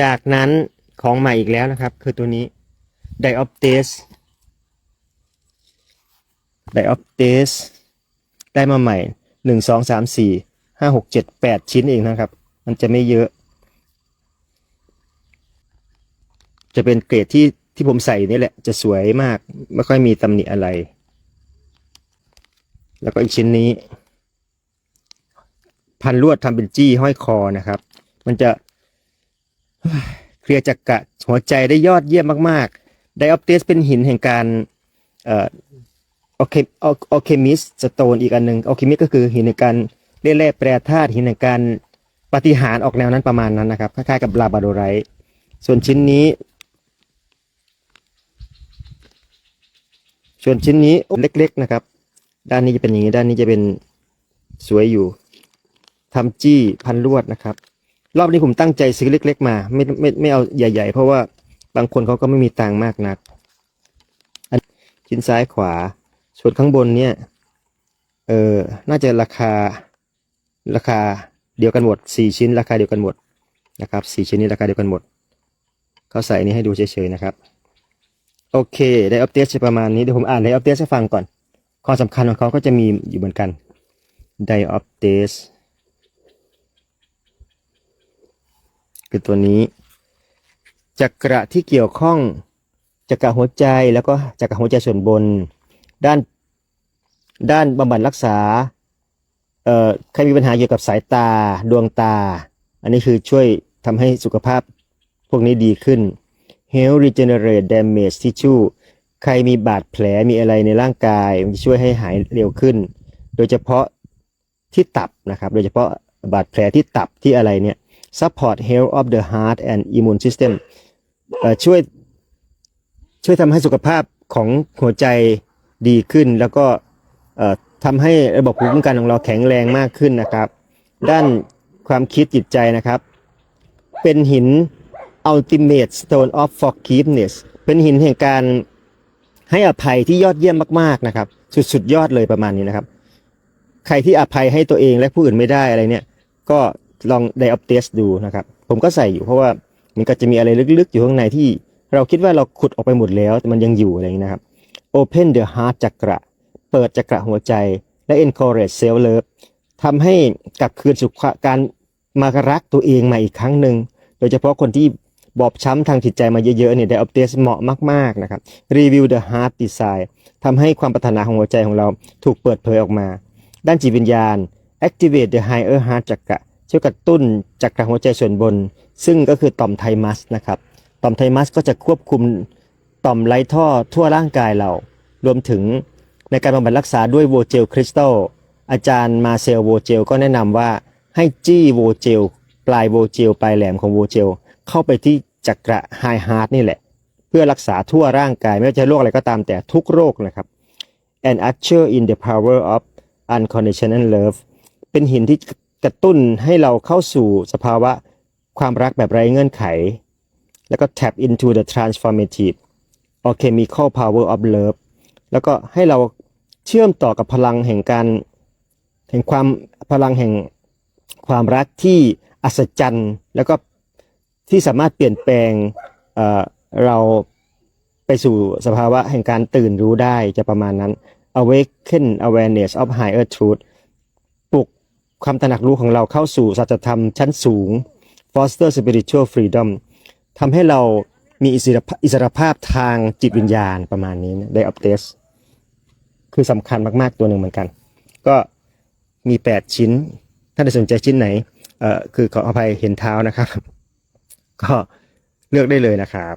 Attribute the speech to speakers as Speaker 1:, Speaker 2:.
Speaker 1: จากนั้นของใหม่อีกแล้วนะครับ คือตัวนี้ Dioptes Dioptes ได้มาใหม่หนึ่งสองสามสี่ห้าหกเจ็ดแปดชิ้นเองนะครับ มันจะไม่เยอะ จะเป็นเกรดที่ที่ผมใส่นี่แหละ จะสวยมาก ไม่ค่อยมีตำหนิอะไร แล้วก็อีกชิ้นนี้ พันลวดทำเป็นจี้ห้อยคอนะครับ มันจะ เคลียร์จักระหัวใจได้ยอดเยี่ยมมากๆไดออปเตสเป็นหินแห่งการเอ่อโอเคโอเคมิสสโตนอีกอันหนึ่งโอเคมิสก็คือหินในการเล่แร่แปรธาตุหินในการปฏิหารออกแนวนั้นประมาณนั้นนะครับคล้ายๆกับลาบาโดไรต์ส่วนชิ้นนี้ ส่วนชิ้นนี้เล็กๆนะครับ ด้านนี้จะเป็นอย่างนี้ด้านนี้จะเป็นสวยอยู่ทำจี้พันลวดนะครับ รอบนี้ผมตั้งใจซื้อเล็ก ๆ มา ไม่ไม่ไม่เอาใหญ่ ๆ เพราะว่าบางคนเขาก็ไม่มีตังค์มากนักอันชิ้นซ้ายขวา ส่วนข้างบนเนี่ยเออน่าจะราคาราคาเดียวกันหมดสี่ชิ้น ราคาเดียวกันหมดนะครับสี่ชิ้นนี้ราคาเดียวกันหมดเขาใส่นี้ให้ดูเฉยๆนะครับ โอเคได้อัปเดตประมาณนี้เดี๋ยวผมอ่านได้อัปเดตให้ฟังก่อน ความสำคัญของเขาก็จะมีอยู่เหมือนกันไดออปเดส คือตัวนี้จักระที่เกี่ยวข้องจักระหัวใจแล้วก็จักระหัวใจส่วนบน ด้านด้านบำบัดรักษาเอ่อใครมีปัญหาเกี่ยวกับสายตาดวงตา อันนี้คือช่วยทำให้สุขภาพพวกนี้ดีขึ้น Health Regenerate Damage Tissue ใครมีบาดแผลมีอะไรในร่างกาย มันจะช่วยให้หายเร็วขึ้น โดยเฉพาะที่ตับนะครับ โดยเฉพาะบาดแผลที่ตับที่อะไรเนี่ย Support Health of the Heart and Immune System เอ่อช่วยช่วยทำให้สุขภาพของหัวใจดีขึ้น แล้วก็ทำให้ระบบภูมิคุ้มกันของเราแข็งแรงมากขึ้นนะครับ ด้านความคิดจิตใจนะครับ เป็นหิน Ultimate Stone of Forgiveness เป็นหินแห่งการให้อภัยที่ยอดเยี่ยมมากๆนะครับ สุดสุดยอดเลยประมาณนี้นะครับ ใครที่อภัยให้ตัวเองและผู้อื่นไม่ได้อะไรเนี่ย ก็ ลองไดออปเทสดูนะครับ ผมก็ใส่อยู่เพราะว่ามันก็จะมีอะไรลึกๆ อยู่ข้างในที่ เราคิดว่าเราขุดออกไปหมดแล้วแต่มันยังอยู่อะไรอย่างนี้นะครับ Open the heart จักระเปิดจักระหัวใจและ encourage self love ทำให้กลับคืนสุขการมารักตัวเองมาอีกครั้งหนึ่งโดยเฉพาะคนที่บอบช้ำทางจิตใจมาเยอะๆเนี่ยไดออปเทสเหมาะมากๆนะครับ Review the heart design ทำให้ความปรารถนาของหัวใจของเราถูกเปิดเผยออกมา ด้านจิตวิญญาณ activate the higher heart จักระ ช่วยกระตุ้นจักระหัวใจส่วนบน ซึ่งก็คือต่อมไทมัสนะครับ ต่อมไทมัสก็จะควบคุมต่อมไร้ท่อทั่วร่างกายเรา รวมถึงในการบำบัดรักษาด้วยโวเจลคริสตัลอาจารย์มาเซลโวเจลก็แนะนำว่าให้จี้โวเจลปลายโวเจลปลายแหลมของโวเจลเข้าไปที่จักระไฮฮาร์ดนี่แหละ เพื่อรักษาทั่วร่างกาย ไม่ว่าจะโรคอะไรก็ตามแต่ทุกโรคนะครับ and usher in the power of unconditional love เป็นหินที่ กระตุ้นให้เราเข้าสู่สภาวะความรักแบบไร้เงื่อนไข แล้วก็ tap into the transformative or chemical power of love แล้วก็ให้เราเชื่อมต่อกับพลังแห่งการแห่งความพลังแห่งความรักที่อัศจรรย์ แล้วก็ที่สามารถเปลี่ยนแปลงเเราไปสู่สภาวะแห่งการตื่นรู้ได้จะประมาณนั้น awaken awareness of higher truth ความตระหนักรู้ของเราเข้าสู่สัจธรรมชั้นสูง foster spiritual freedom ทำให้เรามีอิสรภาอิสรภาพทางจิตวิญญาณประมาณนี้ได้อัปเดตคือสำคัญมากๆตัวหนึ่งเหมือนกัน ก็มี 8 ชิ้น ถ้าได้สนใจชิ้นไหนเอ่อคือขออภัยเห็นเท้านะครับ ก็เลือกได้เลยนะครับ